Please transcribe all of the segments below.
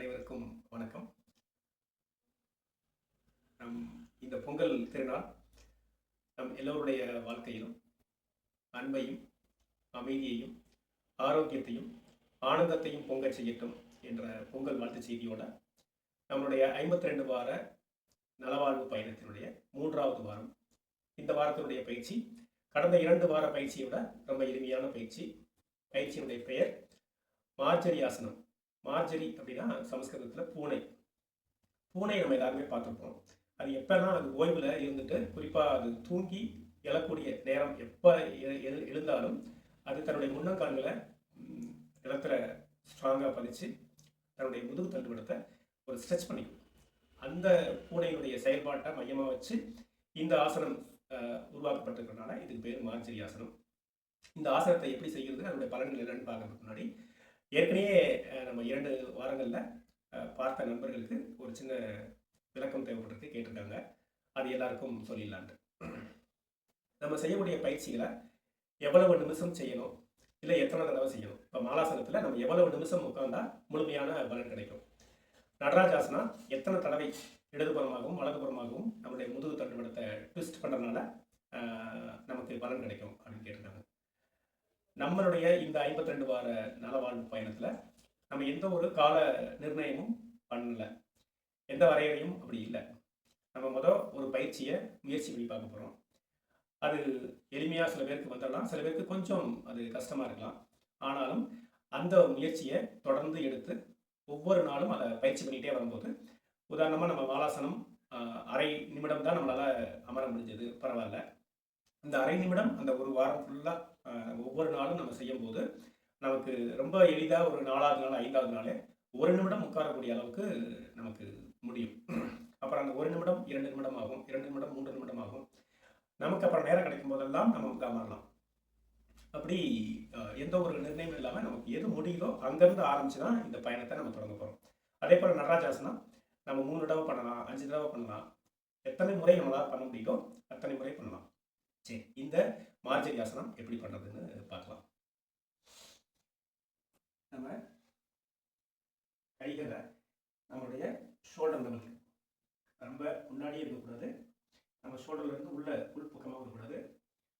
அனைவருக்கும் வணக்கம். நம் இந்த பொங்கல் திருநாள் நம் எல்லோருடைய வாழ்க்கையிலும் அன்பையும் அமைதியையும் ஆரோக்கியத்தையும் ஆனந்தத்தையும் பொங்கச் செய்யட்டும் என்ற பொங்கல் வாழ்த்து செய்தியோட நம்மளுடைய ஐம்பத்தி ரெண்டு வார நலவாழ்வு பயணத்தினுடைய மூன்றாவது வாரம். இந்த வாரத்தினுடைய பயிற்சி கடந்த இரண்டு வார பயிற்சியோட ரொம்ப எளிமையான பயிற்சி. பயிற்சியினுடைய பெயர் மார்ஜரி ஆசனம். மார்ஜரி அப்படின்னா சமஸ்கிருதத்தில் பூனை. பூனை நம்ம எல்லாருமே பார்த்துருப்போம். அது எப்போனா அது ஓய்வில் இருந்துட்டு குறிப்பாக அது தூங்கி எழக்கூடிய நேரம் எப்போ எழுந்தாலும் அது தன்னுடைய முன்னங்கால்களை நிலத்தில் ஸ்ட்ராங்காக பதிச்சு தன்னுடைய முதுகு தண்டுவிடத்தை ஒரு ஸ்ட்ரெச் பண்ணிக்கும். அந்த பூனையினுடைய செயல்பாட்டை மையமாக வச்சு இந்த ஆசனம் உருவாக்கப்பட்டிருக்கிறதுனால இதுக்கு பேர் மார்ஜரி ஆசனம். இந்த ஆசனத்தை எப்படி செய்கிறது அதனுடைய பலன்கள் என்னன்னு பார்க்கறதுக்கு முன்னாடி ஏற்கனவே நம்ம இரண்டு வாரங்களில் பார்த்த நண்பர்களுக்கு ஒரு சின்ன விளக்கம் தேவைப்பட்டிருக்கு கேட்டிருக்காங்க. அது எல்லாருக்கும் சொல்லிடலான்ட்டு. நம்ம செய்யக்கூடிய பயிற்சிகளை எவ்வளவு நிமிஷம் செய்யணும்? இல்லை எத்தனை தடவை செய்யணும்? இப்போ மாலாசனத்தில் நம்ம எவ்வளவு நிமிஷம் உட்காந்தா முழுமையான பலன் கிடைக்கும்? நடராஜாசனா எத்தனை தடவை இடதுபுறமாகவும் வலதுபுறமாகவும் நம்மளுடைய முதுகு தண்டுபடத்தை ட்விஸ்ட் பண்ணுறதுனால நமக்கு பலன் கிடைக்கும்? நம்மளுடைய இந்த 52 வார நலவாழ்வு பயணத்தில் நம்ம எந்த ஒரு கால நிர்ணயமும் பண்ணல. எந்த வரையறையும் அப்படி இல்லை. நம்ம மொதல் ஒரு பயிற்சியை முயற்சி பண்ணி பார்க்க போகிறோம் அது எளிமையாக சில பேருக்கு வந்துடலாம். சில பேருக்கு கொஞ்சம் அது கஷ்டமாக இருக்கலாம். ஆனாலும் அந்த முயற்சியை தொடர்ந்து எடுத்து ஒவ்வொரு நாளும் அதை பயிற்சி பண்ணிகிட்டே வரும்போது உதாரணமாக நம்ம வாலாசனம் அரை நிமிடம் தான் நம்மளால் அமர முடிஞ்சது. பரவாயில்ல. இந்த அரை நிமிடம் அந்த ஒரு வாரம் ஃபுல்லாக ஒவ்வொரு நாளும் நம்ம செய்யும்போது நமக்கு ரொம்ப எளிதாக ஒரு நாலாவது நாள் ஐந்தாவது நாள் ஒரு நிமிடம் உட்காரக்கூடிய அளவுக்கு நமக்கு முடியும். அப்புறம் அந்த ஒரு நிமிடம் இரண்டு நிமிடம் ஆகும் இரண்டு நிமிடம் மூன்று நிமிடம் ஆகும். நமக்கு அப்புறம் நேரம் கிடைக்கும் போதெல்லாம் நம்ம வந்து அப்படி எந்த ஒரு நிர்ணயம் இல்லாமல் நமக்கு எது முடியுதோ அங்கேருந்து ஆரம்பிச்சு தான் இந்த பயணத்தை நம்ம தொடங்க போகிறோம் அதே போல் நடராஜாசனம் நம்ம மூணு தடவை பண்ணலாம் அஞ்சு தடவை பண்ணலாம். எத்தனை முறை நம்மளால் பண்ண முடியுதோ அத்தனை முறை பண்ணலாம். சரி இந்த மார்ஜரி ஆசனம் எப்படி பண்ணுறதுன்னு பார்க்கலாம். நம்ம கைகளை நம்மளுடைய ஷோல்டர் லெவலுக்கு ரொம்ப முன்னாடியே இருக்கக்கூடாது. நம்ம ஷோல்டர்ல இருந்து உள்ள உள்பக்கமாக இருக்கக்கூடாது.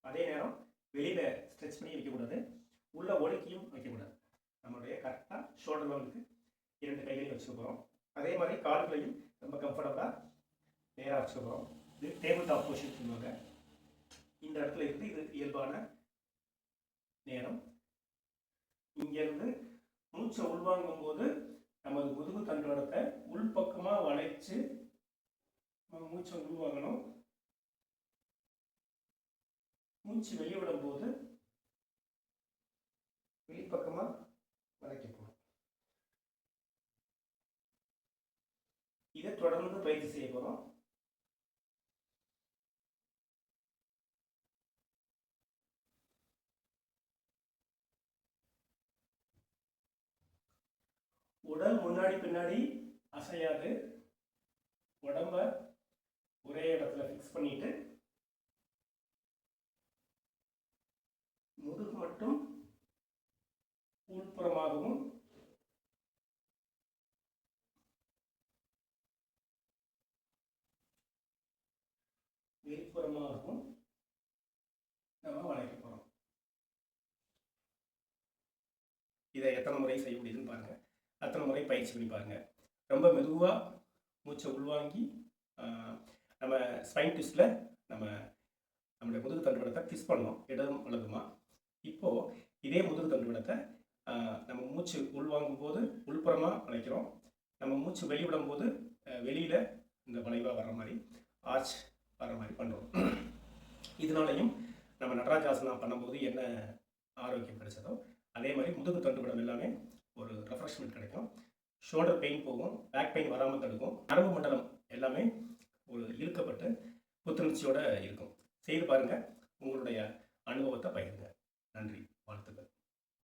அதே நேரம் வெளியில் ஸ்ட்ரெச் பண்ணி வைக்கக்கூடாது. உள்ள ஒழுக்கியும் வைக்கக்கூடாது. நம்மளுடைய கரெக்டாக ஷோல்டர் லெவலுக்கு இரண்டு கைகளையும் வச்சுக்க போகிறோம் அதே மாதிரி கால்களையும் ரொம்ப கம்ஃபர்டபுளாக நேராக வச்சுக்க போகிறோம் இது டேபிள் டாப் பொசிஷன் சொல்லுவாங்க. இந்த இடத்துல இருந்து இது இயல்பான நேரம். இங்கேருந்து மூச்சை உள்வாங்கும் போது நமது முதுகு தண்டோடத்தை உள்பக்கமாக வளைச்சு மூச்சை உள்வாங்கணும். மூச்சு வெளியிடும் போது வெளிப்பக்கமாக வளைக்க போகணும் இதை தொடர்ந்து பயிற்சி செய்ய போகிறோம் உடல் முன்னாடி பின்னாடி அசையாது. உடம்ப ஒரே இடத்துல ஃபிக்ஸ் பண்ணிட்டு முதுகு மட்டும் உள்புறமாகவும் வெளிப்புறமாகவும் நம்ம வளைக்க போகிறோம் இதை எத்தனை முறை செய்ய முடியுதுன்னு பாருங்க. அத்தனை முறை பயிற்சி பண்ணி பாருங்க. ரொம்ப மெதுவாக மூச்சை உள்வாங்கி நம்ம ஸ்பைன் ட்விஸ்டில் நம்ம நம்மளுடைய முதுகு தண்டுவடத்தை ட்விஸ்ட் பண்ணோம் இடதும் வலதுமா. இப்போது இதே முதுகு தண்டுவடத்தை நம்ம மூச்சு உள்வாங்கும் போது உள்புறமாக வளைக்கிறோம் நம்ம மூச்சு வெளிவிடும் போது வெளியில் இந்த வளைவாக வர்ற மாதிரி ஆர்ச் வர்ற மாதிரி பண்ணுறோம் இதனாலையும் நம்ம நடராஜாசனம் பண்ணும்போது என்ன ஆரோக்கியம் கிடைச்சதோ அதே மாதிரி முதுகு தண்டுவடம் எல்லாமே ஒரு ரெஃப்ரெஷ்மெண்ட் கிடைக்கும். ஷோல்டர் பெயின் போகும் பேக் பெயின் வராமல் தடுக்கும். நரம்பு மண்டலம் எல்லாமே ஒரு இழுக்கப்பட்டு புத்துணர்ச்சியோடு இருக்கும். செய்து பாருங்கள் உங்களுடைய அனுபவத்தை பகிருங்க.